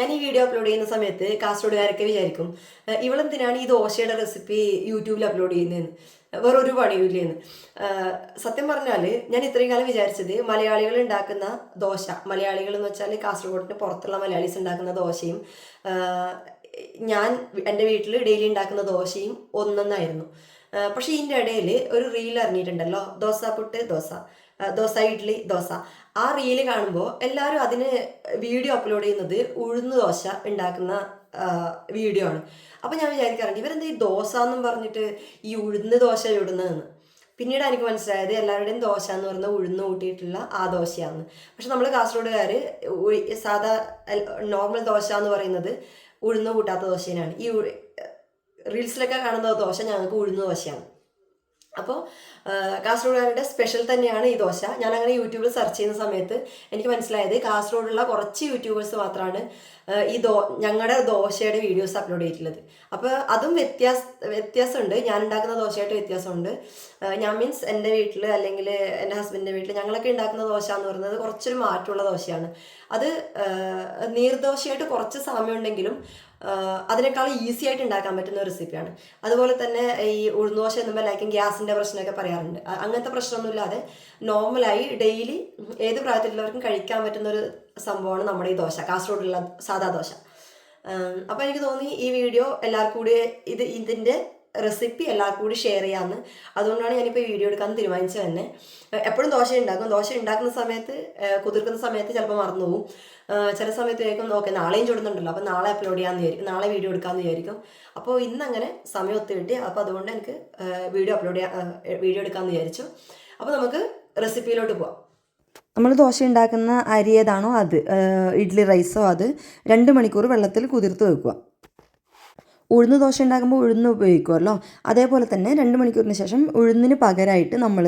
ഞാൻ ഈ video upload ചെയ്യുന്ന സമയത്ത് കാസർഗോഡുകാരൊക്കെ വിചാരിക്കും "ഏഹ് ഇവളെന്തിനാണ് ഈ ദോശയുടെ റെസിപ്പി യൂട്യൂബിൽ അപ്ലോഡ് ചെയ്യുന്നതെന്ന്? വേറെ ഒരു പണിയുമില്ലെന്ന് സത്യം പറഞ്ഞാൽ ഞാൻ ഇത്രയും കാലം വിചാരിച്ചത് മലയാളികൾ ഉണ്ടാക്കുന്ന ദോശ മലയാളികൾ എന്ന് വെച്ചാൽ കാസർഗോഡിന് പുറത്തുള്ള മലയാളീസ് ഉണ്ടാക്കുന്ന ദോശയും ഞാൻ എന്റെ വീട്ടിൽ ഡെയിലി ഉണ്ടാക്കുന്ന ദോശയും ഒന്നൊന്നായിരുന്നു. പക്ഷേ ഇതിന്റെ ഇടയിൽ ഒരു റീൽ അറിഞ്ഞിട്ടുണ്ടല്ലോ ദോശ പുട്ട് ദോശ. ദോശ ഇഡ്ഡലി ദോശ. ആ റീൽ കാണുമ്പോൾ എല്ലാവരും അതിന് വീഡിയോ അപ്ലോഡ് ചെയ്യുന്നത് ഉഴുന്ന് ദോശ ഉണ്ടാക്കുന്ന വീഡിയോ ആണ്. അപ്പോൾ ഞാൻ വിചാരിക്കാറുണ്ട് ഇവരെന്താ ഈ ദോശ എന്നും പറഞ്ഞിട്ട് ഈ ഉഴുന്ന് ദോശ ഇടുന്നതെന്ന്? പിന്നീട് എനിക്ക് മനസ്സിലായത് എല്ലാവരുടെയും ദോശ എന്ന് പറയുന്നത് ഉഴുന്ന് കൂട്ടിയിട്ടുള്ള ആ ദോശയാണ് പക്ഷെ നമ്മൾ കാസർഗോഡുകാർ സാധാ നോർമൽ ദോശ എന്ന് പറയുന്നത് ഉഴുന്ന് കൂട്ടാത്ത ദോശയിലാണ് ഈ റീൽസിലൊക്കെ കാണുന്ന ദോശ ഞങ്ങൾക്ക് ഉഴുന്ന് ദോശയാണ്. അപ്പോൾ കാസർഗോഡുകാരുടെ സ്പെഷ്യൽ തന്നെയാണ് ഈ ദോശ. ഞാൻ അങ്ങനെ യൂട്യൂബിൽ സെർച്ച് ചെയ്യുന്ന സമയത്ത് എനിക്ക് മനസ്സിലായത് കാസർഗോഡുള്ള കുറച്ച് യൂട്യൂബേഴ്സ് മാത്രമാണ് ഈ ദോ ഞങ്ങളുടെ ദോശയുടെ വീഡിയോസ് അപ്ലോഡ് ചെയ്തിട്ടുള്ളത്. അപ്പോൾ അതും വ്യത്യാസ വ്യത്യാസമുണ്ട്. ഞാൻ ഉണ്ടാക്കുന്ന ദോശയായിട്ട് വ്യത്യാസമുണ്ട്. ഞാൻ മീൻസ് എന്റെ വീട്ടിൽ അല്ലെങ്കിൽ എന്റെ ഹസ്ബൻഡിന്റെ വീട്ടിൽ ഞങ്ങളൊക്കെ ഉണ്ടാക്കുന്ന ദോശ എന്ന് പറയുന്നത് കുറച്ചൊരു മാറ്റമുള്ള ദോശയാണ്. അത് നീർദോശയായിട്ട് കുറച്ച് സാമ്യം ഉണ്ടെങ്കിലും ആഹ് അതിനേക്കാൾ ഈസി ആയിട്ട് ഉണ്ടാക്കാൻ പറ്റുന്ന ഒരു റെസിപ്പിയാണ് അതുപോലെ തന്നെ ഈ ഉഴുന്നുദോശ എന്നുമ്പോൾ ലൈക്കും ഗ്യാസിന്റെ പ്രശ്നമൊക്കെ പറയാറുണ്ട്. അങ്ങനത്തെ പ്രശ്നമൊന്നുമില്ലാതെ നോർമലായി ഡെയിലി ഏത് പ്രായത്തിലുള്ളവർക്കും കഴിക്കാൻ പറ്റുന്ന ഒരു സംഭവമാണ് നമ്മുടെ ഈ ദോശ കാസർഗോഡുള്ള സാധാ ദോശ. അപ്പോൾ എനിക്ക് തോന്നി ഈ വീഡിയോ എല്ലാവർക്കും കൂടി ഇത് ഇതിന്റെ റെസിപ്പി എല്ലാവർക്കും കൂടി ഷെയർ ചെയ്യാമെന്ന് അതുകൊണ്ടാണ് ഞാനിപ്പോൾ വീഡിയോ എടുക്കാൻ തീരുമാനിച്ചത് തന്നെ. എപ്പോഴും ദോശ ഉണ്ടാക്കും ദോശ ഉണ്ടാക്കുന്ന സമയത്ത് കുതിർക്കുന്ന സമയത്ത് ചിലപ്പോൾ മറന്നു പോകും ചില സമയത്ത് വിചാരിക്കും ഓക്കെ നാളെയും ചൂടുന്നുണ്ടല്ലോ. അപ്പോൾ നാളെ അപ്ലോഡ് ചെയ്യാമെന്ന് വിചാരിക്കും. നാളെ വീഡിയോ എടുക്കാമെന്ന് വിചാരിക്കും. അപ്പോൾ ഇന്ന് അങ്ങനെ സമയം ഒത്തു കിട്ടി അപ്പോൾ അതുകൊണ്ട് എനിക്ക് വീഡിയോ അപ്ലോഡ് ചെയ്യാൻ വീഡിയോ എടുക്കാമെന്ന് വിചാരിച്ചു. അപ്പോൾ നമുക്ക് റെസിപ്പിയിലോട്ട് പോവാം. നമ്മൾ ദോശ ഉണ്ടാക്കുന്ന അരി ഏതാണോ അത് ഇഡ്ഡലി റൈസോ അത് രണ്ട് മണിക്കൂർ വെള്ളത്തിൽ കുതിർത്ത് വെക്കുക. ഉഴുന്ന് ദോശ ഉണ്ടാക്കുമ്പോൾ ഉഴുന്ന് ഉപയോഗിക്കുമല്ലോ അതേപോലെ തന്നെ രണ്ട് മണിക്കൂറിന് ശേഷം ഉഴുന്നിന് പകരമായിട്ട് നമ്മൾ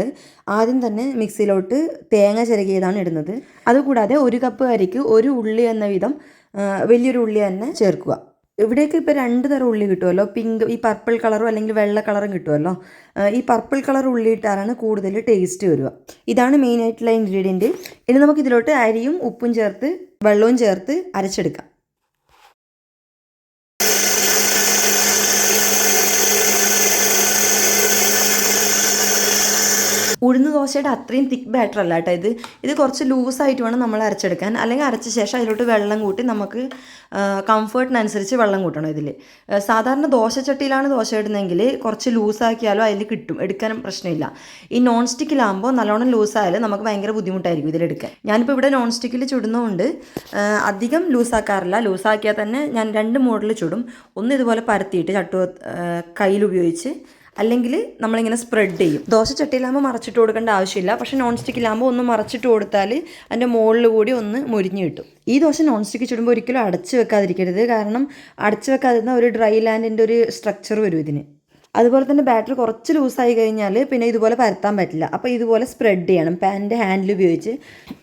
ആദ്യം തന്നെ മിക്സിയിലോട്ട് തേങ്ങ ചിരകിയതാണ് ഇടുന്നത്. അതുകൂടാതെ ഒരു കപ്പ് അരിക്ക് ഒരു ഉള്ളി എന്ന വിധം വലിയൊരു ഉള്ളി തന്നെ ചേർക്കുക. ഇവിടേക്ക് ഇപ്പോൾ രണ്ട് തരം ഉള്ളി കിട്ടുമല്ലോ പിങ്ക് ഈ പർപ്പിൾ കളറും അല്ലെങ്കിൽ വെള്ള കളറും കിട്ടുമല്ലോ ഈ പർപ്പിൾ കളർ ഉള്ളി ഇട്ടാലാണ് കൂടുതൽ ടേസ്റ്റ് വരിക. ഇതാണ് മെയിനായിട്ടുള്ള ഇൻഗ്രീഡിയന്റ്. ഇനി നമുക്ക് ഇതിലോട്ട് അരിയും ഉപ്പും ചേർത്ത് വെള്ളവും ചേർത്ത് അരച്ചെടുക്കാം. ഉഴുന്ന് ദോശയുടെ അത്രയും തിക്ക് ബാറ്റർ അല്ല കേട്ടോ ഇത്. ഇത് കുറച്ച് ലൂസായിട്ട് വേണം നമ്മൾ അരച്ചെടുക്കാൻ. അല്ലെങ്കിൽ അരച്ച ശേഷം അതിലോട്ട് വെള്ളം കൂട്ടി നമുക്ക് കംഫർട്ടിനനുസരിച്ച് വെള്ളം കൂട്ടണം ഇതിൽ സാധാരണ ദോശച്ചട്ടിയിലാണ് ദോശ ഇടുന്നതെങ്കിൽ കുറച്ച് ലൂസാക്കിയാലോ അതിൽ കിട്ടും. എടുക്കാനും പ്രശ്നമില്ല. ഈ നോൺ സ്റ്റിക്കിലാകുമ്പോൾ നല്ലോണം ലൂസായാലും നമുക്ക് ഭയങ്കര ബുദ്ധിമുട്ടായിരിക്കും ഇതിലെടുക്കാൻ ഞാനിപ്പോൾ ഇവിടെ നോൺ സ്റ്റിക്കിൽ ചുടുന്നതുകൊണ്ട് അധികം ലൂസാക്കാറില്ല. ലൂസാക്കിയാൽ തന്നെ ഞാൻ രണ്ട് മോഡൽ ചുടും. ഒന്ന് ഇതുപോലെ പരത്തിയിട്ട് ചട്ടു കയ്യിൽ ഉപയോഗിച്ച് അല്ലെങ്കിൽ നമ്മളിങ്ങനെ സ്പ്രെഡ് ചെയ്യും. ദോശ ചട്ടിയിലാകുമ്പോൾ മറച്ചിട്ട് കൊടുക്കേണ്ട ആവശ്യമില്ല. പക്ഷേ നോൺ സ്റ്റിക്കിലാകുമ്പോൾ ഒന്ന് മറച്ചിട്ട് കൊടുത്താൽ അതിന്റെ മുകളിൽ കൂടി ഒന്ന് മുരിഞ്ഞ് കിട്ടും. ഈ ദോശ നോൺ സ്റ്റിക്ക് ചുടുമ്പോൾ ഒരിക്കലും അടച്ചു വെക്കാതിരിക്കരുത്. കാരണം അടച്ചു വെക്കാതിരുന്ന ഒരു ഡ്രൈ ലാൻഡിന്റെ ഒരു സ്ട്രക്ചർ വരും ഇതിന്. അതുപോലെ തന്നെ ബാറ്ററി കുറച്ച് ലൂസായി കഴിഞ്ഞാൽ പിന്നെ ഇതുപോലെ പരത്താൻ പറ്റില്ല. അപ്പോൾ ഇതുപോലെ സ്പ്രെഡ് ചെയ്യണം. പാനിന്റെ ഹാൻഡിൽ ഉപയോഗിച്ച്.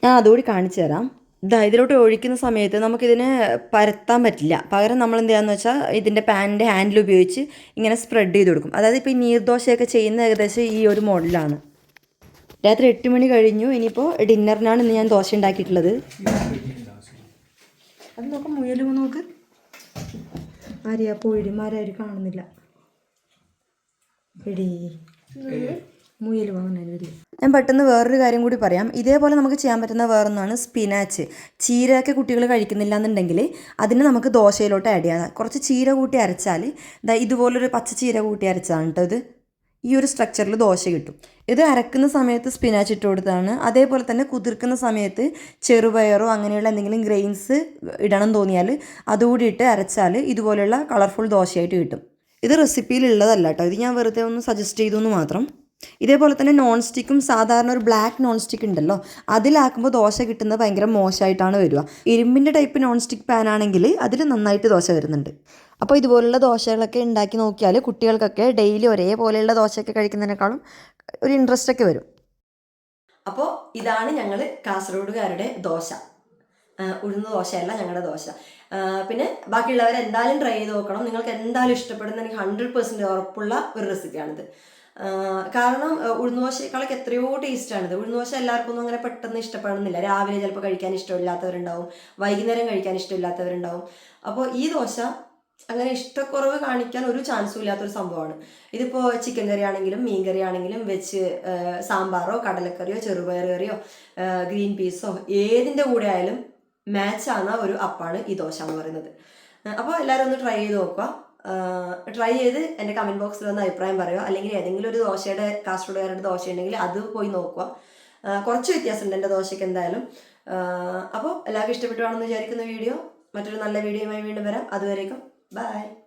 ഞാൻ അതുകൂടി കാണിച്ചു തരാം ഇതാ ഇതിലോട്ട് ഒഴിക്കുന്ന സമയത്ത് നമുക്കിതിനെ പരത്താൻ പറ്റില്ല. പകരം നമ്മൾ എന്ത് ചെയ്യാന്ന് വെച്ചാൽ ഇതിന്റെ പാനിന്റെ ഹാൻഡിൽ ഉപയോഗിച്ച് ഇങ്ങനെ സ്പ്രെഡ് ചെയ്ത് കൊടുക്കും. അതായത് ഇപ്പോൾ ഈ നീർദോശയൊക്കെ ചെയ്യുന്ന ഏകദേശം ഈ ഒരു മോഡലാണ് രാത്രി എട്ട് മണി കഴിഞ്ഞു. ഇനിയിപ്പോൾ ഡിന്നറിനാണ് ഇന്ന് ഞാൻ ദോശ ഉണ്ടാക്കിയിട്ടുള്ളത്. അത് നോക്കാം മുയലും നോക്ക്. ആരെയാ പൊഴിമാരും കാണുന്നില്ല. എടീ. മുയൽ വാങ്ങുന്നതിന് ഞാൻ പെട്ടെന്ന് വേറൊരു കാര്യം കൂടി പറയാം. ഇതേപോലെ നമുക്ക് ചെയ്യാൻ പറ്റുന്ന വേറൊന്നാണ് സ്പിനാച്ച് ചീരയൊക്കെ കുട്ടികൾ കഴിക്കുന്നില്ല എന്നുണ്ടെങ്കിൽ അതിന് നമുക്ക് ദോശയിലോട്ട് ആഡ് ചെയ്യാം. കുറച്ച് ചീര കൂട്ടി അരച്ചാൽ ദാ ഇതുപോലൊരു പച്ച ചീര കൂട്ടി അരച്ചതാണ് കേട്ടോ ഇത്. ഈ ഒരു സ്ട്രക്ചറിൽ ദോശ കിട്ടും. ഇത് അരക്കുന്ന സമയത്ത് സ്പിനാച്ച് ഇട്ട് കൊടുത്തതാണ് അതേപോലെ തന്നെ കുതിർക്കുന്ന സമയത്ത് ചെറുപയറോ അങ്ങനെയുള്ള എന്തെങ്കിലും ഗ്രെയിൻസ് ഇടണം തോന്നിയാൽ അതുകൂടി ഇട്ട് അരച്ചാൽ ഇതുപോലെയുള്ള കളർഫുൾ ദോശയായിട്ട് കിട്ടും. ഇത് റെസിപ്പിയിലുള്ളതല്ല കേട്ടോ. ഇത് ഞാൻ വെറുതെ ഒന്ന് സജസ്റ്റ് ചെയ്തു എന്ന് മാത്രം. ഇതേപോലെ തന്നെ നോൺ സ്റ്റിക്കും സാധാരണ ഒരു ബ്ലാക്ക് നോൺ സ്റ്റിക്ക് ഉണ്ടല്ലോ. അതിലാക്കുമ്പോൾ ദോശ കിട്ടുന്നത് ഭയങ്കര മോശമായിട്ടാണ് വരിക. ഇരുമ്പിന്റെ ടൈപ്പ് നോൺ സ്റ്റിക്ക് പാൻ ആണെങ്കിൽ അതിൽ നന്നായിട്ട് ദോശ വരുന്നുണ്ട്. അപ്പോൾ ഇതുപോലുള്ള ദോശകളൊക്കെ ഉണ്ടാക്കി നോക്കിയാൽ കുട്ടികൾക്കൊക്കെ ഡെയിലി ഒരേപോലെയുള്ള ദോശയൊക്കെ കഴിക്കുന്നതിനേക്കാളും ഒരു ഇൻട്രസ്റ്റ് ഒക്കെ വരും. അപ്പോൾ ഇതാണ് ഞങ്ങൾ കാസർഗോഡുകാരുടെ ദോശ. ഉഴുന്ന ദോശയല്ല ഞങ്ങളുടെ ദോശ. പിന്നെ ബാക്കിയുള്ളവർ എന്തായാലും ട്രൈ ചെയ്ത് നോക്കണം. നിങ്ങൾക്ക് എന്തായാലും ഇഷ്ടപ്പെടുന്ന എനിക്ക് ഹൺഡ്രഡ് പെർസെന്റ് ഉറപ്പുള്ള ഒരു റെസിപ്പിയാണിത് കാരണം ഉഴുന്നുദോശയേക്കാളൊക്കെ എത്രയോ ടേസ്റ്റാണിത് ഉഴുന്നുദോശ എല്ലാവർക്കും ഒന്നും അങ്ങനെ പെട്ടെന്ന് ഇഷ്ടപ്പെടുന്നില്ല രാവിലെ ചിലപ്പോൾ കഴിക്കാൻ ഇഷ്ടമില്ലാത്തവരുണ്ടാവും. വൈകുന്നേരം കഴിക്കാൻ ഇഷ്ടമില്ലാത്തവരുണ്ടാവും. അപ്പോൾ ഈ ദോശ അങ്ങനെ ഇഷ്ടക്കുറവ് കാണിക്കാൻ ഒരു ചാൻസും ഇല്ലാത്തൊരു സംഭവമാണ്. ഇതിപ്പോൾ ചിക്കൻ കറി ആണെങ്കിലും മീൻ കറി ആണെങ്കിലും വെച്ച് സാമ്പാറോ കടലക്കറിയോ ചെറുപയർ കറിയോ ഗ്രീൻ പീസോ ഏതിന്റെ കൂടെ ആയാലും മാച്ചാണ് ഒരു അപ്പാണ് ഈ ദോശ എന്ന് പറയുന്നത്. അപ്പോൾ എല്ലാവരും ഒന്ന് ട്രൈ ചെയ്ത് നോക്കുക. ട്രൈ ചെയ്ത് എന്റെ കമന്റ് ബോക്സിൽ വന്ന് അഭിപ്രായം പറയുക. അല്ലെങ്കിൽ ഏതെങ്കിലും ഒരു ദോശയുടെ കാസർഗോഡുകാരുടെ ദോശ ഉണ്ടെങ്കിൽ അത് പോയി നോക്കുക. കുറച്ച് വ്യത്യാസമുണ്ട് എന്റെ ദോശയ്ക്ക് എന്തായാലും. അപ്പോൾ എല്ലാവർക്കും ഇഷ്ടപ്പെട്ടുവാണെന്ന് വിചാരിക്കുന്ന വീഡിയോ. മറ്റൊരു നല്ല വീഡിയോയുമായി വീണ്ടും വരാം. അതുവരേക്കും ബൈ